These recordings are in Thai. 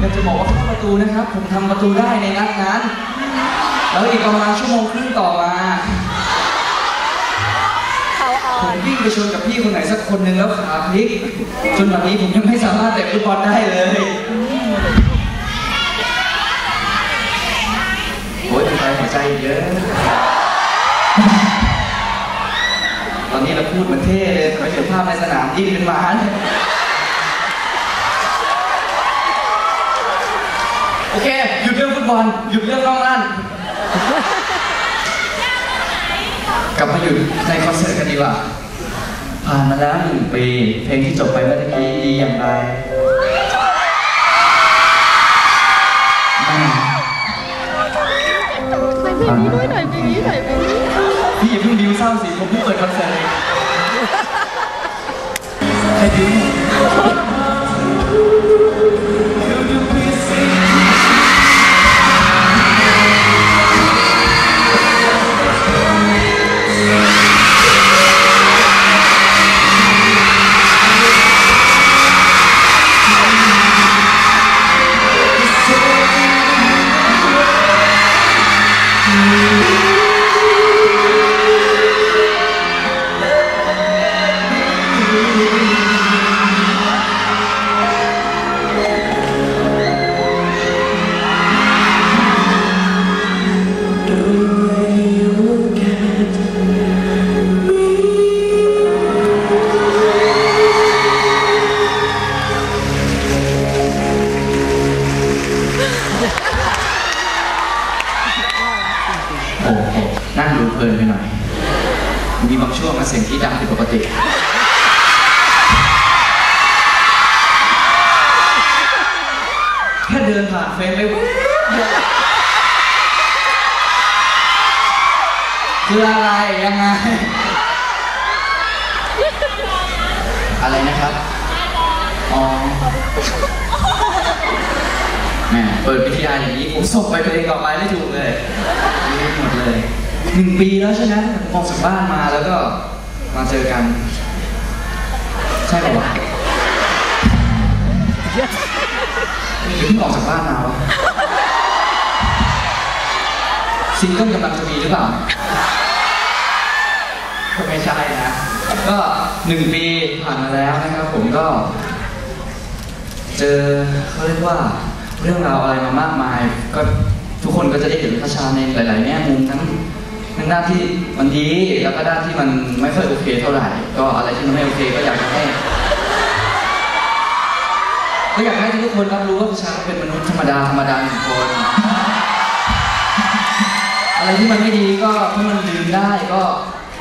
อยากจะบอกว่าเข้าประตูนะครับ ผมทำประตูได้ในนัดนั้น แล้วอีกประมาณชั่วโมงครึ่งต่อมาเขาอ่อผมน วิ่งไปชนกับพี่คนไหนสักคนหนึ่งแล้วขาพลิกจนแบบนี้ผมยังไม่สามารถเตะฟุตบอลได้เลยโอ้ยใจหัวใจเยอะ ตอนนี้เราพูดมันเท่เลยแต่ไปถึงภาพในสนามยิ่งเป็นหมาเนี่ย อเคหยุดเรื่องฟุตบอลหยุดเรื่องน้องนั่นกลับมาหยุดในคอนเสิร์ตกันดีกว่า ผ่านมาแล้วหนึ่งปี เพลงที่จบไปเมื่อตะกี้ดีอย่างไรแม่ถ่ายเพลงนี้ด้วยถ่ายเพลงนี้ถ่ายเพลงนี้พี่อย่าเพิ่งดิวเศร้าสิ ผมเพิ่งเปิดคอนเสิร์ตเองให้ดิว นั่งดูเพลินไปหน่อย มีบางช่วงนะเสียงที่ดังผิดปกติแค่เดินผ่านเฟรมไปแว๊บเดียคืออะไรยังไง อะไรนะครับ อ๋อแหมเปิดวิทยาอย่างนี้ ผมส่งไปเพลงต่อไปไม่ถูกเลยรู้หมดเลย หนึ่งปีแล้วใช่ไหมผมออกจากบ้านมาแล้วก็มาเจอกัน ใช่ป่าวะหรือเพิ่งออกจากบ้านมาวะซิงเกิลกำลังจะมีหรือเปล่าก็ไม่ใช่นะ ก็หนึ่งปีผ่านมาแล้วนะครับผมก็ เจอเขาเรียกว่าเรื่องราวอะไรมามากมาย ก็ทุกคนก็จะได้เห็นพระชาในหลาย ๆ แง่มุมทั้ง ทั้าที่มันดีแล้วก็ด้านที่มันไม่ค่อยโอเคเท่าไหร่ ก็อะไรที่มันไม่โอเคก็อยากจะให้ก็อยากให้ทุกคนรับรู้ว่าพระชาก็เป็นมนุษย์ธรรมดาธรรมดาหนึ่งคน อะไรที่มันไม่ดีก็ถ้ามันลืมได้ก็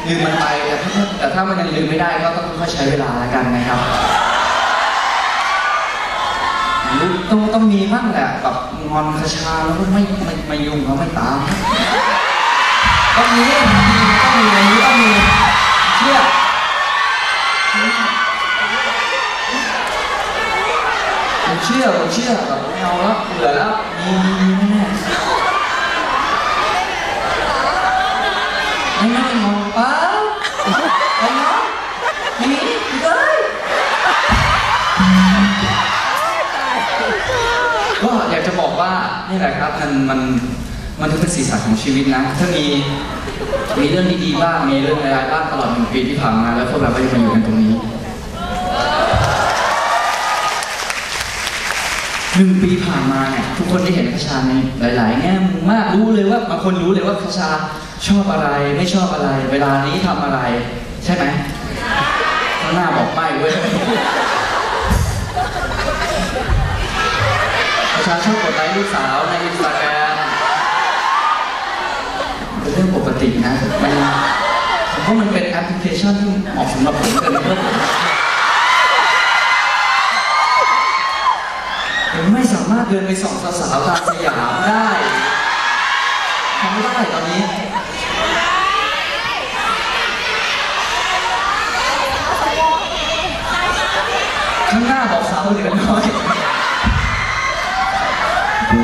ลืมมันไปแต่ถ้าแต่ถ้ามันยังลืมไม่ได้ก็ต้องค่อยใช้เวลาแล้วกันนะครับต้องต้องมีบ้างแหละแบบงอนคชาแล้วก็ไม่ไม่ไม่ยุ่งเขาไม่ตาม ต้องมีต้องมีอย่างนี้ต้องมีเชื่อผมเชื่อผมเชื่อแบบไม่เอาแล้วเบื่อแล้วมีมีมีแน่ๆไม่ไม่งอนป้าไอ้น้องมีเลยก็อยากจะบอกว่านี่แหละครับมันมัน มันถือเป็นสีสันของชีวิตนะ ถ้ามีมีเรื่องดีๆบ้างมีเรื่องร้ายๆบ้างตลอดหนึ่งปีที่ผ่านมาแล้วพวกเราก็ยังมาอยู่กันตรงนี้หนึ่งปีผ่านมาเนี่ยทุกคนได้เห็นคชาในหลาย ๆ แง่มุมมากรู้เลยว่าบางคนรู้เลยว่าคชาชอบอะไรไม่ชอบอะไร เวลานี้ทำอะไร ใช่ไหมข้างหน้าบอกไม่เว้ยประชาชนกดไลค์ลูกสาวในอินสตาแกรม รื่องปกตินะมันผมว่ามันเป็นแอปพลิเคชันที่เหมาะสำหรับผมเกินเพื่อผมผมไม่สามารถเดินไปส่องสาวๆตามสยามได้ทำไม่ได้ตอนนี้ข้างหน้าบอกสาวเหลือน้อย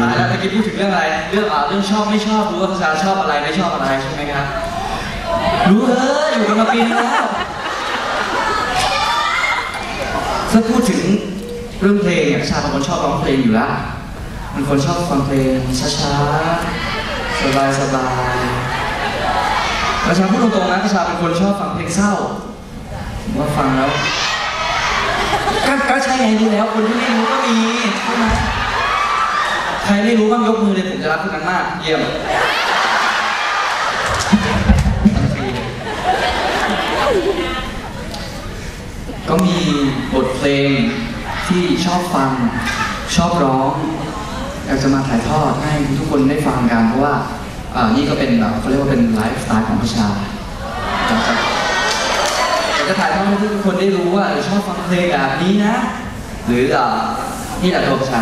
อ่าแล้วเมื่อกี้พูดถึงเรื่องอะไร เรื่องอ่าเรื่องชอบไม่ชอบรู้ว่าภาษาชอบอะไรไม่ชอบอะไรใช่ไหมครับ รู้เอออยู่กันมาปีนึงแล้วถ้าพูดถึงเรื่องเพลงเนี่ยชาเป็นคนชอบร้องเพลงอยู่แล้วเป็นคนชอบฟังเพลงช้าๆสบายๆกระชาพูดตรงๆนะกระชาเป็นคนชอบฟังเพลงเศร้าผมว่าฟังแล้วก็ใช่ไงรู้แล้วคนที่ไม่รู้ก็มีใช่ไหม รไม่รู้บ้างยกมือเลยผมจะรักคุกันมาก เยี่ยมก็มีบทเพลงที่ชอบฟัง ชอบร้องอยากจะมาถ่ายทอดให้ทุกคนได้ฟังกันเพราะว่าอ่านี่ก็เป็นแบบเขาเรียกว่าเป็นไลฟ์สไตล์ของประชาอยากจะอยากจะถ่ายทอดให้ทุกคนได้รู้ว่าเออชอบฟังเพลงแบบนี้นะ หรืออ่านี่แหละตัวประชา